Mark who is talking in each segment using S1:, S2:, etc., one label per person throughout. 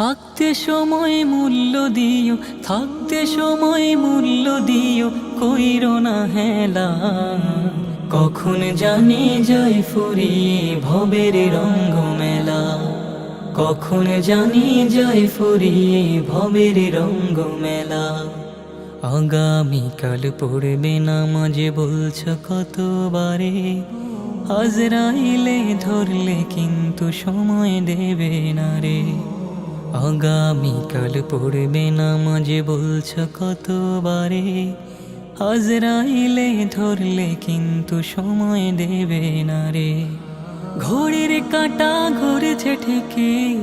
S1: থাকতে সময় মূল্য দিও, থাকতে সময় মূল্য দিও, কইর না হেলা। কখন জানি যাই ফুরিয়ে ভবের রঙ্গ মেলা কখন জানি যাই ফুরিয়ে ভবের রঙ্গ মেলা আগামীকাল পড়বে না মাঝে বলছ কতবারে। আজরাইলে ধরলে কিন্তু সময় দেবে না রে। আগামীকাল পড়বে না মাঝে বলছ কতবারে? আজরাইলে ধরলে কিন্তু সময় দেবে না রে। ঘড়ির কাটা ঘুরেছে ঠিকই।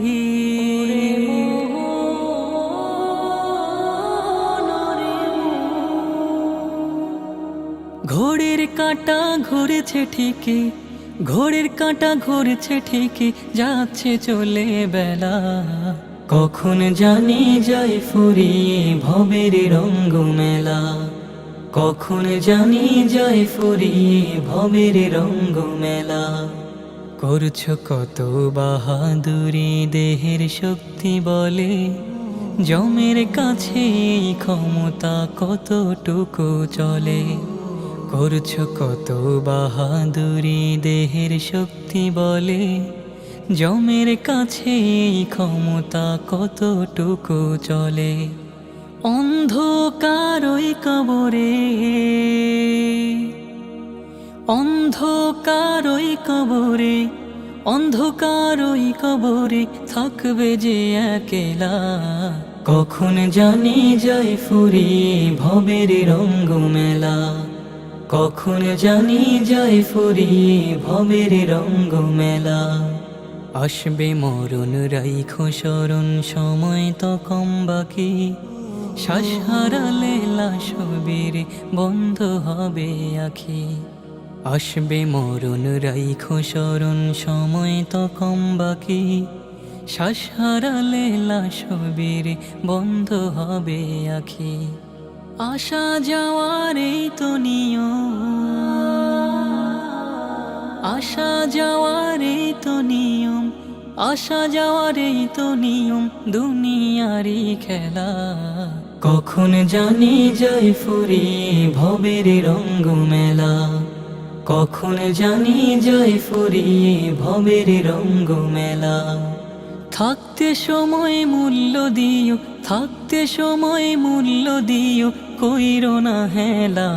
S1: ঘোড়ের কাঁটা ঘুরেছে ঠিকই। ঘোড়ের কাঁটা ঘুরেছে ঠিকই। যাচ্ছে চলে বেলা। কখন জানি যাই ফুরিয়ে ভবের রঙ্গ মেলা কখন জানি যাই ফুরিয়ে ভবের রঙ্গ মেলা করছ কত বাহাদুরি দেহের শক্তি বলে? জমের কাছে ক্ষমতা কতটুকু চলে? করছ কত বাহাদুরি দেহের শক্তি বলে? জমের কাছে এই ক্ষমতা কতটুকু চলে? অন্ধকার ওই কবরে। অন্ধকার ওই কবরে, অন্ধকার ওই কবরে থাকবে যে একেলা। কখন জানি যাই ফুরিয়ে ভবের রঙ্গ মেলা কখন জানি যাই ফুরিয়ে ভবের রঙ্গ মেলা আসবে মরণ রাইখো স্মরণ সময় তো কম বাকি। শ্বাস হারালে লাশবীর বন্ধ হবে আখি। আসবে মরণ রাইখো স্মরণ সময় তো কম বাকি। শ্বাস হারালে লাশবীর বন্ধ হবে আখি। আসা যাওয়ার এই তো নিয়ম। আসা যাওয়ার তো নিয়ম, আসা যাওয়ার এই তো নিয়ম, দুনিয়ারই খেলা। কখন জানি যাই ফুরিয়ে ভবের রঙ্গ মেলা। কখন জানি যাই ফুরিয়ে ভবের রঙ্গ মেলা। থাকতে সময় মূল্য দিও, থাকতে সময় মূল্য দিও, কইর না হেলা।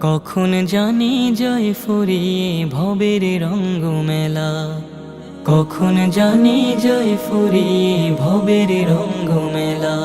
S1: কখন জানি জয় ফুরিয়ে ভবের রঙ্গ মেলা কখন জানি জয় ফুরিয়ে ভবের রঙ্গ মেলা